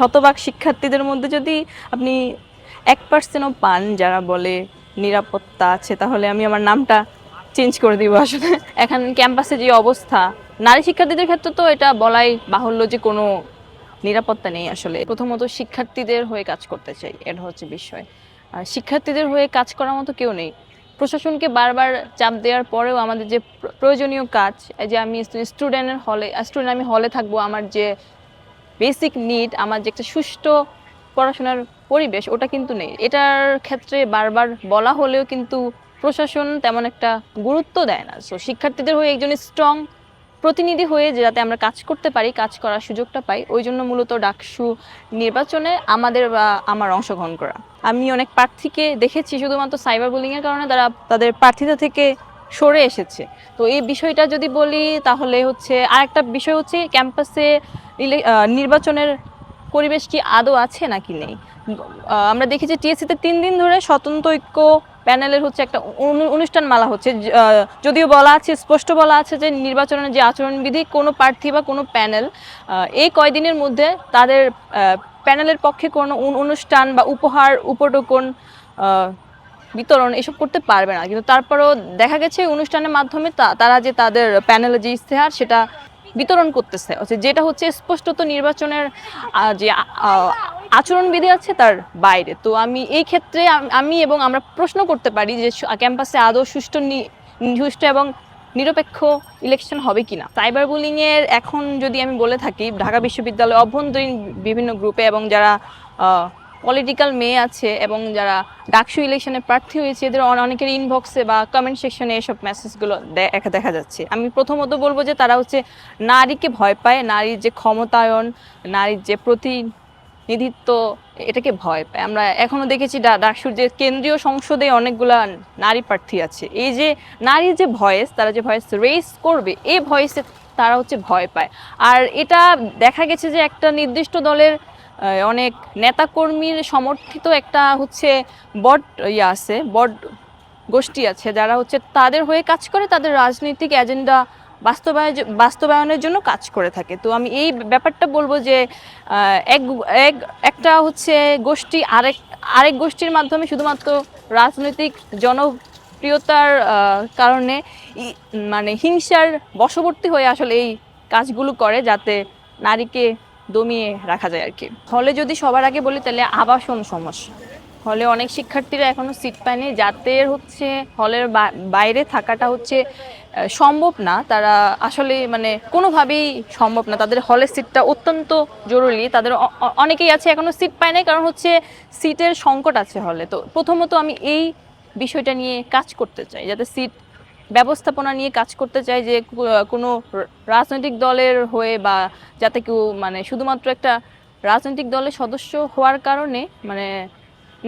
শতভাগ শিক্ষার্থীদের মধ্যে যদি আপনি এক পার্সেন্টও পান যারা বলে নিরাপত্তা আছে, তাহলে আমি আমার নামটা চেঞ্জ করে দিব আসলে। এখন ক্যাম্পাসে যে অবস্থা, নারী শিক্ষার্থীদের ক্ষেত্রে তো এটা বলাই বাহুল্য যে কোনো নিরাপত্তা নেই আসলে। প্রথমত শিক্ষার্থীদের হয়ে কাজ করতে চাই, এটা হচ্ছে বিষয়। আর শিক্ষার্থীদের হয়ে কাজ করার মতো কেউ নেই। প্রশাসনকে বারবার চাপ দেওয়ার পরেও আমাদের যে প্রয়োজনীয় কাজ, এই যে আমি স্টুডেন্টের হলে স্টুডেন্ট আমি হলে থাকব, আমার যে বেসিক নিড আমার যে একটা সুষ্ঠু পড়াশোনার পরিবেশ, ওটা কিন্তু নেই। এটার ক্ষেত্রে বারবার বলা হলেও কিন্তু প্রশাসন তেমন একটা গুরুত্ব দেয় না। সো শিক্ষার্থীদের হয়ে একজন স্ট্রং প্রতিনিধি হয়ে যে যাতে আমরা কাজ করতে পারি, কাজ করার সুযোগটা পাই, ওই জন্য মূলত ডাকসু নির্বাচনে আমাদের বা আমার অংশগ্রহণ করা। আমি অনেক প্রার্থীকে দেখেছি, শুধুমাত্র সাইবার বুলিংয়ের কারণে, তারা তাদের প্রার্থিতা থেকে সরে এসেছে। তো এই বিষয়টা যদি বলি, তাহলে হচ্ছে আরেকটা বিষয় হচ্ছে, ক্যাম্পাসে নির্বাচনের পরিবেশ কি আদৌ আছে নাকি নেই? আমরা দেখেছি টিএসসিতে তিন দিন ধরে স্বতন্ত্র ঐক্য প্যানেলের হচ্ছে একটা অনু- অনুষ্ঠান মালা হচ্ছে। যদিও বলা আছে, স্পষ্ট বলা আছে যে নির্বাচনের যে আচরণবিধি, কোনো প্রার্থী বা কোনো প্যানেল এই কয়দিনের মধ্যে তাদের প্যানেলের পক্ষে কোনো অনু- অনুষ্ঠান বা উপহার, উপটোকন বিতরণ এসব করতে পারবে না। কিন্তু তারপরেও দেখা গেছে অনুষ্ঠানের মাধ্যমে তারা যে তাদের প্যানেলের যে ইশতেহার, সেটা বিতরণ করতেছে। যেটা হচ্ছে স্পষ্টত নির্বাচনের যে আচরণবিধি আছে তার বাইরে। তো আমি এই ক্ষেত্রে আমি এবং আমরা প্রশ্ন করতে পারি যে ক্যাম্পাসে আদৌ সুষ্ঠু সুষ্ঠু এবং নিরপেক্ষ ইলেকশন হবে কিনা। সাইবার বুলিংয়ের এখন যদি আমি বলে থাকি, ঢাকা বিশ্ববিদ্যালয় অভ্যন্তরীণ বিভিন্ন গ্রুপে এবং যারা পলিটিক্যাল মেয়ে আছে এবং যারা ডাকসু ইলেকশনে প্রার্থী হয়েছে, এদের অনেকের ইনবক্সে বা কমেন্ট সেকশনে এসব মেসেজগুলো দেখা দেখা যাচ্ছে। আমি প্রথমত বলব যে তারা হচ্ছে নারীকে ভয় পায়, নারীর যে ক্ষমতায়ন, নারীর যে প্রতিনিধিত্ব, এটাকে ভয় পায়। আমরা এখনও দেখেছি ডাকসুর যে কেন্দ্রীয় সংসদে অনেকগুলা নারী প্রার্থী আছে। এই যে নারীর যে ভয়েস, তারা যে ভয়েস রেস করবে এই ভয়েসে তারা হচ্ছে ভয় পায়। আর এটা দেখা গেছে যে একটা নির্দিষ্ট দলের অনেক নেতাকর্মীর সমর্থিত একটা হচ্ছে বট ইয়ে আছে, বট গোষ্ঠী আছে, যারা হচ্ছে তাদের হয়ে কাজ করে, তাদের রাজনৈতিক এজেন্ডা বাস্তবায়ন বাস্তবায়নের জন্য কাজ করে থাকে। তো আমি এই ব্যাপারটা বলব যে এক এক, একটা হচ্ছে গোষ্ঠী আরেক আরেক গোষ্ঠীর মাধ্যমে শুধুমাত্র রাজনৈতিক জনপ্রিয়তার কারণে মানে হিংসার বশবর্তী হয়ে আসলে এই কাজগুলো করে, যাতে নারীকে দমিয়ে রাখা যায় আর কি। হলে যদি সবার আগে বলি তাহলে আবাসন সমস্যা। হলে অনেক শিক্ষার্থীরা এখনও সিট পায়নি। যাদের হচ্ছে হলের বাইরে থাকাটা হচ্ছে সম্ভব না। তারা আসলে মানে কোনোভাবেই সম্ভব না। তাদের হলের সিটটা অত্যন্ত জরুরি। তাদের অনেকেই আছে এখনও সিট পায় নাই কারণ হচ্ছে সিটের সংকট আছে হলে। তো প্রথমত আমি এই বিষয়টা নিয়ে কাজ করতে চাই, যাতে সিট ব্যবস্থাপনা নিয়ে কাজ করতে চাই যে কোনো রাজনৈতিক দলের হয়ে বা যাতে কেউ মানে শুধুমাত্র একটা রাজনৈতিক দলের সদস্য হওয়ার কারণে মানে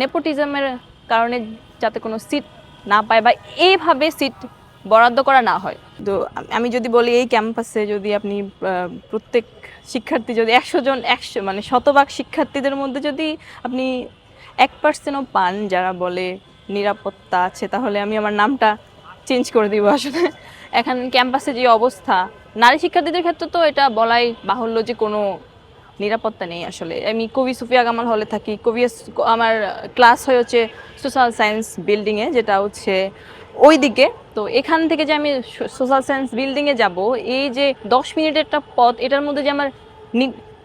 নেপোটিজমের কারণে যাতে কোনো সিট না পায় বা এইভাবে সিট বরাদ্দ করা না হয়। তো আমি যদি বলি এই ক্যাম্পাসে যদি আপনি প্রত্যেক শিক্ষার্থী যদি একশো জন, একশো মানে শতভাগ শিক্ষার্থীদের মধ্যে যদি আপনি এক পার্সেন্টও পান যারা বলে নিরাপত্তা আছে, তাহলে আমি আমার নামটা চেঞ্জ করে দিব আসলে। এখন ক্যাম্পাসে যে অবস্থা, নারী শিক্ষার্থীদের ক্ষেত্রে তো এটা বলাই বাহুল্য যে কোনো নিরাপত্তা নেই আসলে। আমি কবি সুফিয়া কামাল হলে থাকি, কবি আমার ক্লাস হয়ে হচ্ছে সোশ্যাল সায়েন্স বিল্ডিংয়ে যেটা হচ্ছে ওই দিকে তো এখান থেকে যে আমি সোশ্যাল সায়েন্স বিল্ডিংয়ে যাব, এই যে দশ মিনিটের একটা পথ, এটার মধ্যে যে আমার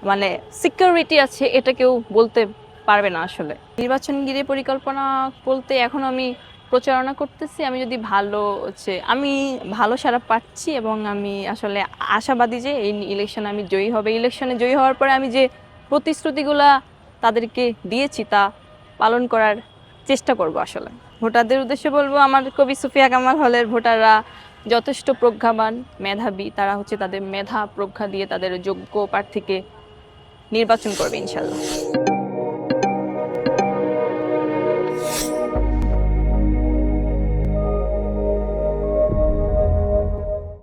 মানে সিকিউরিটি আছে, এটা কেউ বলতে পারবে না আসলে। নির্বাচন ঘিরে পরিকল্পনা বলতে এখন আমি প্রচারণা করতেছি, আমি যদি ভালো হচ্ছে, আমি ভালো সারা পাচ্ছি এবং আমি আসলে আশাবাদী যে এই ইলেকশনে আমি জয়ী হবে। ইলেকশনে জয়ী হওয়ার পরে আমি যে প্রতিশ্রুতিগুলা তাদেরকে দিয়েছি তা পালন করার চেষ্টা করব আসলে। ভোটারদের উদ্দেশ্যে বলব, আমার কবি সুফিয়া কামাল হলের ভোটাররা যথেষ্ট প্রজ্ঞাবান, মেধাবী। তারা হচ্ছে তাদের মেধা প্রজ্ঞা দিয়ে তাদের যোগ্য প্রার্থীকে নির্বাচন করবে ইনশাল্লাহ।